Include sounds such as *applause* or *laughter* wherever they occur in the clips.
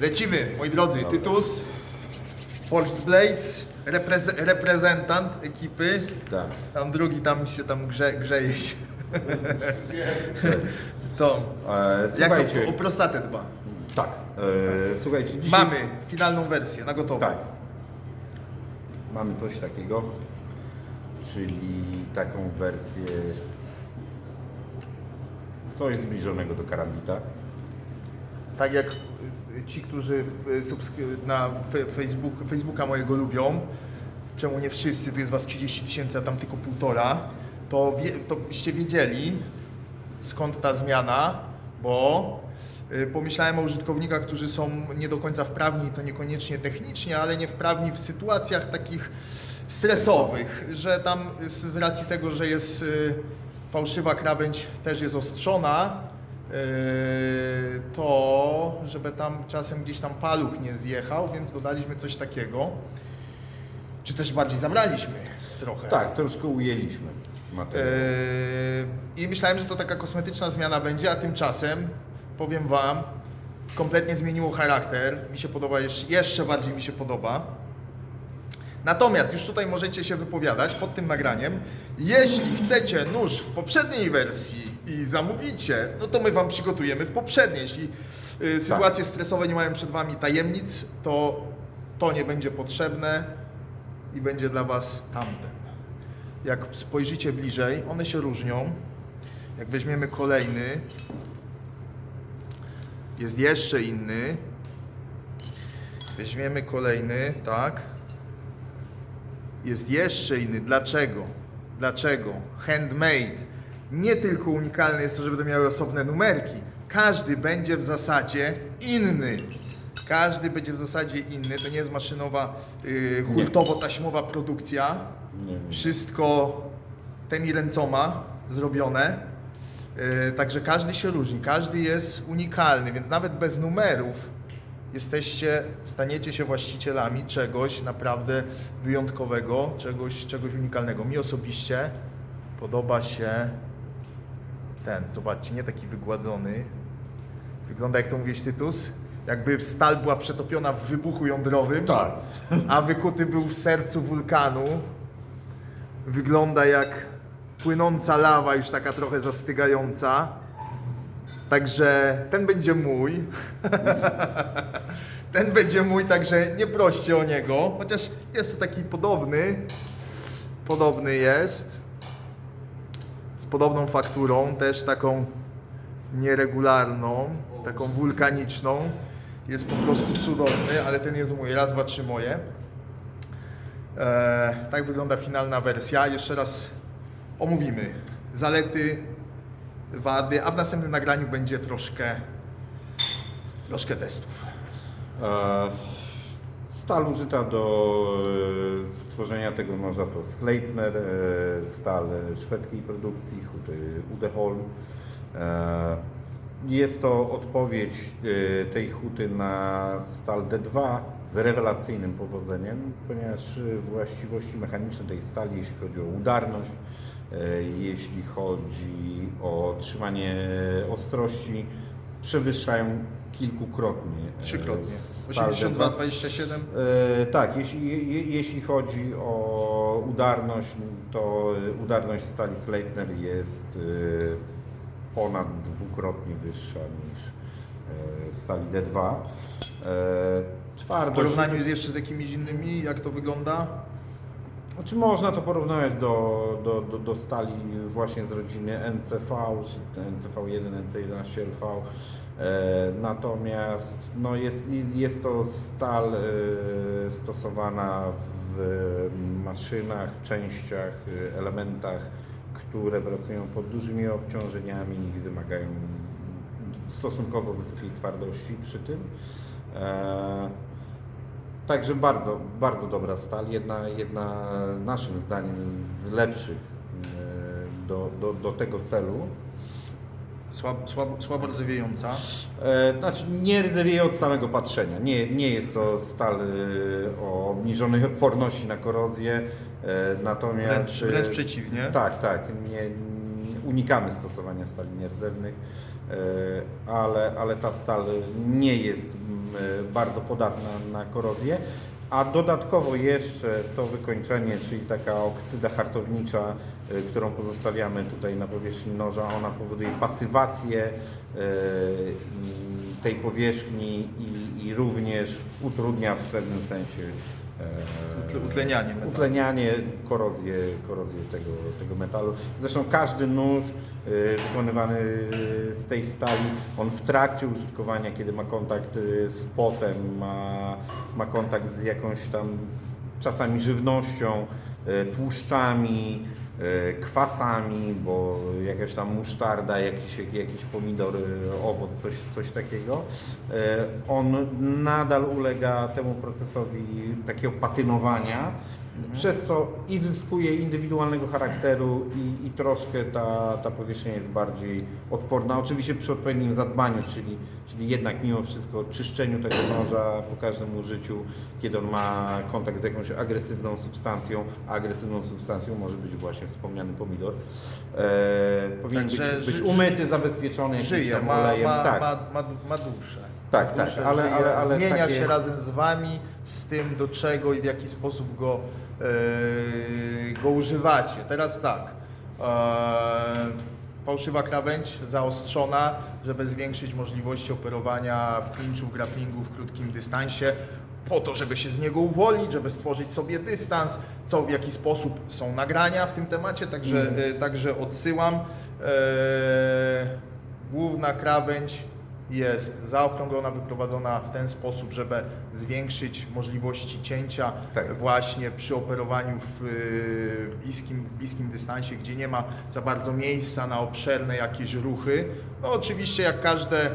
Lecimy, moi drodzy. Tytus, Forged Blades, repreze- reprezentant ekipy. Tak. Tam drugi tam się tam grze, grzeje się. *laughs* to. E, Jak słuchajcie, to o prostatę dba. tak. E, słuchajcie, dzisiaj Mamy finalną wersję, na gotowo. Tak. Mamy coś takiego, czyli taką wersję coś zbliżonego do karambita. Tak jak ci, którzy na Facebook, Facebooka mojego lubią, czemu nie wszyscy, tu jest was 30 tysięcy, a tam tylko półtora, to, wie, to byście wiedzieli skąd ta zmiana, bo y, pomyślałem o użytkownikach, którzy są nie do końca wprawni, to niekoniecznie technicznie, ale nie wprawni w sytuacjach takich stresowych, że tam z, racji tego, że jest y, fałszywa krawędź też jest ostrzona, to żeby tam czasem gdzieś tam paluch nie zjechał, więc dodaliśmy coś takiego. Czy też bardziej zabraliśmy trochę. Tak, troszkę ujęliśmy materiał. Yy, I myślałem, że to taka kosmetyczna zmiana będzie, a tymczasem powiem Wam, kompletnie zmieniło charakter. Mi się podoba, jeszcze, jeszcze bardziej mi się podoba. Natomiast już tutaj możecie się wypowiadać pod tym nagraniem. Jeśli chcecie nóż w poprzedniej wersji i zamówicie, no to my Wam przygotujemy w poprzedniej. Jeśli y, sytuacje stresowe nie mają przed Wami tajemnic, to to nie będzie potrzebne i będzie dla Was tamten. Jak spojrzycie bliżej, one się różnią. Jak weźmiemy kolejny, jest jeszcze inny. Weźmiemy kolejny, tak. Jest jeszcze inny. Dlaczego? Dlaczego? Handmade. Nie tylko unikalne jest to, że będą miały osobne numerki. Każdy będzie w zasadzie inny. Każdy będzie w zasadzie inny. To nie jest maszynowa, yy, hurtowo-taśmowa produkcja. Nie, nie. Wszystko tymi ręcoma zrobione. Yy, Także każdy się różni, każdy jest unikalny, więc nawet bez numerów jesteście, staniecie się właścicielami czegoś naprawdę wyjątkowego, czegoś, czegoś unikalnego. Mi osobiście podoba się ten, zobaczcie, nie taki wygładzony. Wygląda jak to mówisz Tytus? Jakby stal była przetopiona w wybuchu jądrowym Tak. a wykuty był w sercu wulkanu. Wygląda jak płynąca lawa, już taka trochę zastygająca. Także ten będzie mój. *laughs* ten będzie mój, także nie proście o niego. Chociaż jest to taki podobny. Podobny jest. Podobną fakturą, też taką nieregularną, taką wulkaniczną. Jest po prostu cudowny, ale ten jest mój. Raz, dwa, trzy moje. E, tak wygląda finalna wersja. Jeszcze raz omówimy zalety, wady, a w następnym nagraniu będzie troszkę, troszkę testów. E, Stal użyta do e, stworzenia tego noża to Sleipner, e, stal szwedzkiej produkcji, huty Udeholm. E, Jest to odpowiedź tej huty na stal D2 z rewelacyjnym powodzeniem, ponieważ właściwości mechaniczne tej stali, jeśli chodzi o udarność, jeśli chodzi o trzymanie ostrości, przewyższają kilkukrotnie. e, Trzykrotnie. stal 82, D2. 27. E, tak, jeśli, je, jeśli chodzi o udarność, to e, udarność stali Sleipner jest e, ponad dwukrotnie wyższa niż e, stali D2. E, W twardość, porównaniu z jeszcze z jakimiś innymi, jak to wygląda? Znaczy można to porównywać do, do, do, do stali właśnie z rodziny NCV, czy NCV1, NC11LV. E, natomiast no jest, jest to stal e, stosowana w maszynach, częściach, e, elementach, które pracują pod dużymi obciążeniami i wymagają stosunkowo wysokiej twardości przy tym. Także bardzo, bardzo dobra stal. Jedna, jedna naszym zdaniem z lepszych e, do, do, do tego celu. Słabo, słabo, słabo rdzewiejąca. E, Znaczy nie rdzewieje od samego patrzenia. Nie, nie jest to stal e, o obniżonej *laughs* odporności na korozję. e, Natomiast Wręcz, wręcz przeciwnie. Tak, tak. Nie, unikamy stosowania stali nierdzewnych, ale, ale ta stal nie jest y, bardzo podatna na korozję. A dodatkowo jeszcze to wykończenie, czyli taka oksyda hartownicza, y, którą pozostawiamy tutaj na powierzchni noża, ona powoduje pasywację tej powierzchni i, i również utrudnia w pewnym sensie e, utlenianie metalu. utlenianie, korozję, korozję tego, tego metalu. Zresztą każdy nóż y, wykonywany y, z tej stali, on w trakcie użytkowania, kiedy ma kontakt y, z potem, ma, ma kontakt z jakąś tam czasami żywnością, tłuszczami, kwasami, bo jakaś tam musztarda, jakiś, jakiś pomidor, y, owoc, coś, coś takiego. y, On nadal ulega temu procesowi takiego patynowania, przez co i zyskuje indywidualnego charakteru i, i troszkę ta, ta powierzchnia jest bardziej odporna. Oczywiście przy odpowiednim zadbaniu, czyli, czyli jednak mimo wszystko czyszczeniu tego noża po każdym użyciu, kiedy on ma kontakt z jakąś agresywną substancją, a agresywną substancją może być właśnie wspomniany pomidor. E, powinien Także być, być umyty, zabezpieczony jakimś Żyje, tam ma, olejem. ma, tak. ma, ma, ma duszę. Tak, tak, duszę, ale- żyje, ale- ale zmienia takie- się razem z Wami, z tym do czego i w jaki sposób go, e, go używacie. Teraz tak, e, fałszywa krawędź zaostrzona, żeby zwiększyć możliwości operowania w klinczu, w grapplingu w krótkim dystansie, po to, żeby się z niego uwolnić, żeby stworzyć sobie dystans, co w jaki sposób są nagrania w tym temacie, także, Mhm. e, także odsyłam. Główna krawędź jest zaokrąglona, wyprowadzona w ten sposób, żeby zwiększyć możliwości cięcia Tak. właśnie przy operowaniu w, y, w, bliskim, w bliskim dystansie, gdzie nie ma za bardzo miejsca na obszerne jakieś ruchy. No oczywiście jak każde,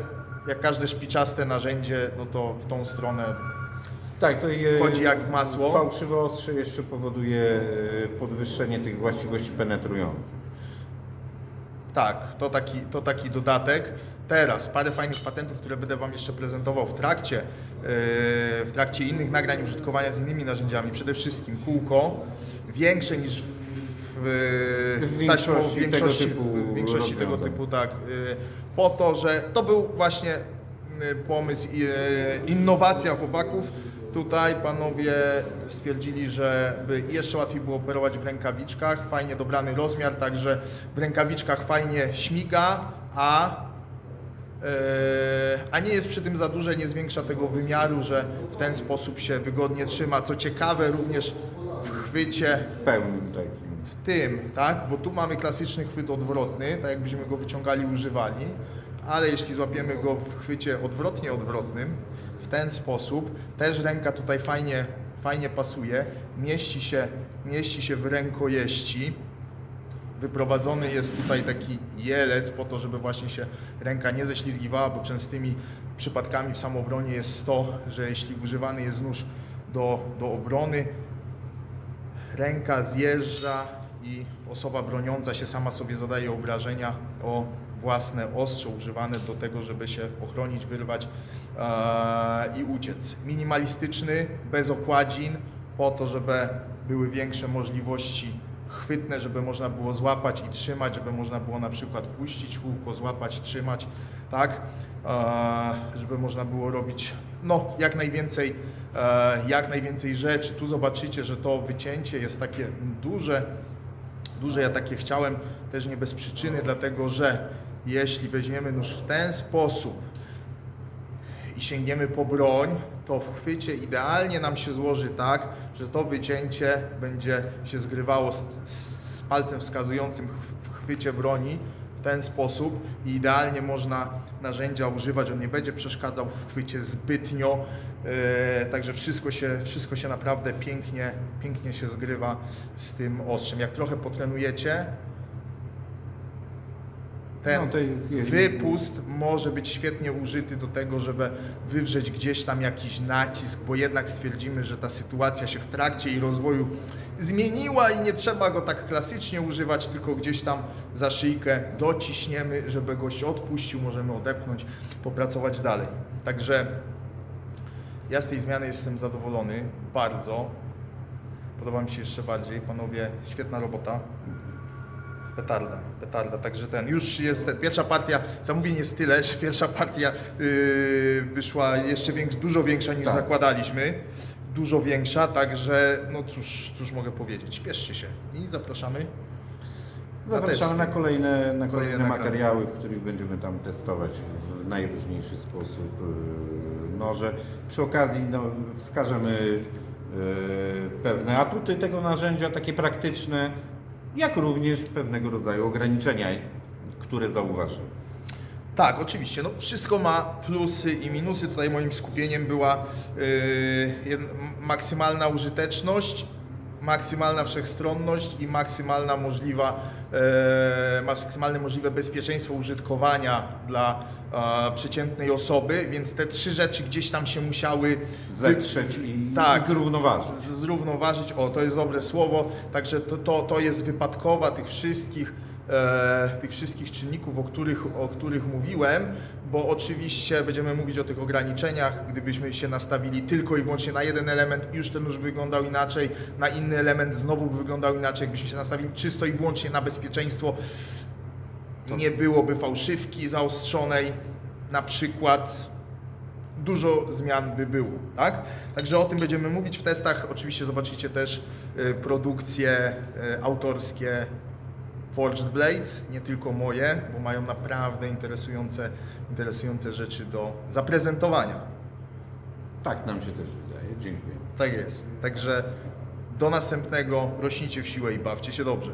jak każde szpiczaste narzędzie, no to w tą stronę Tak, to je- Wchodzi jak w masło. Fałszywe ostrze jeszcze powoduje e, podwyższenie tych właściwości penetrujących. Tak, to taki, to taki dodatek. Teraz parę fajnych patentów, które będę Wam jeszcze prezentował w trakcie, yy, w trakcie innych nagrań użytkowania z innymi narzędziami. Przede wszystkim kółko większe niż w, w, większości większości, tego typu większości tego typu tak. yy, Po to, że to był właśnie yy, pomysł i innowacja chłopaków. Tutaj panowie stwierdzili, że by jeszcze łatwiej było operować w rękawiczkach, fajnie dobrany rozmiar, także w rękawiczkach fajnie śmiga, a, a nie jest przy tym za duże, nie zwiększa tego wymiaru, że w ten sposób się wygodnie trzyma. Co ciekawe, również w chwycie Pełnym takim. w tym, tak, bo tu mamy klasyczny chwyt odwrotny, tak jakbyśmy go wyciągali, używali, ale jeśli złapiemy go w chwycie odwrotnie odwrotnym, w ten sposób, też ręka tutaj fajnie, fajnie pasuje, mieści się, mieści się w rękojeści, wyprowadzony jest tutaj taki jelec po to, żeby właśnie się ręka nie ześlizgiwała, bo częstymi przypadkami w samobronie jest to, że jeśli używany jest nóż do, do obrony, ręka zjeżdża i osoba broniąca się sama sobie zadaje obrażenia o własne ostrze używane do tego, żeby się ochronić, wyrwać e, i uciec. Minimalistyczny, bez okładzin, po to, żeby były większe możliwości chwytne, żeby można było złapać i trzymać, żeby można było na przykład puścić kółko, złapać, trzymać, tak, e, żeby można było robić no, jak najwięcej, e, jak najwięcej rzeczy. Tu zobaczycie, że to wycięcie jest takie duże, duże ja takie chciałem też nie bez przyczyny, dlatego że jeśli weźmiemy nóż w ten sposób i sięgniemy po broń, to w chwycie idealnie nam się złoży tak, że to wycięcie będzie się zgrywało z, z palcem wskazującym w- chwycie broni w ten sposób i idealnie można narzędzia używać, on nie będzie przeszkadzał w chwycie zbytnio, e, także wszystko się, wszystko się naprawdę pięknie, pięknie się zgrywa z tym ostrzem. Jak trochę potrenujecie, ten No jest- jest- wypust może być świetnie użyty do tego, żeby wywrzeć gdzieś tam jakiś nacisk, bo jednak stwierdzimy, że ta sytuacja się w trakcie i rozwoju zmieniła i nie trzeba go tak klasycznie używać, tylko gdzieś tam za szyjkę dociśniemy, żeby gość odpuścił, możemy odepchnąć, popracować dalej. Także ja z tej zmiany jestem zadowolony bardzo. Podoba mi się jeszcze bardziej. Panowie, świetna robota. Petarda, petarda, także ten, już jest ten, pierwsza partia, zamówień jest tyle, *laughs* że pierwsza partia yy, wyszła jeszcze dużo większa niż Tak. zakładaliśmy, dużo większa, także no cóż, cóż mogę powiedzieć, śpieszcie się i zapraszamy. Zapraszamy testy. na kolejne, na kolejne nagrania. materiały, w których będziemy tam testować w najróżniejszy sposób yy, noże. Przy okazji no, wskażemy yy, pewne atuty tego narzędzia, takie praktyczne, jak również pewnego rodzaju ograniczenia, które zauważymy. Tak, oczywiście. No, wszystko ma plusy i minusy. Tutaj moim skupieniem była yy, maksymalna użyteczność, maksymalna wszechstronność i maksymalna możliwa, e, maksymalne możliwe bezpieczeństwo użytkowania dla przeciętnej osoby, więc te trzy rzeczy gdzieś tam się musiały Zetrzeć i, tak, zrównoważyć. zrównoważyć, o to jest dobre słowo, także to, to, to jest wypadkowa tych wszystkich, e, tych wszystkich czynników, o których, o których mówiłem, bo oczywiście będziemy mówić o tych ograniczeniach, gdybyśmy się nastawili tylko i wyłącznie na jeden element, już ten już wyglądał inaczej, na inny element znowu by wyglądał inaczej, jakbyśmy się nastawili czysto i wyłącznie na bezpieczeństwo, nie byłoby fałszywki zaostrzonej, na przykład, dużo zmian by było, tak? Także o tym będziemy mówić w testach. Oczywiście zobaczycie też y, produkcje y, autorskie Forged Blades, nie tylko moje, bo mają naprawdę interesujące, interesujące rzeczy do zaprezentowania. Tak nam się też wydaje. Dziękuję. Tak jest. Także do następnego. Rośnijcie w siłę i bawcie się dobrze.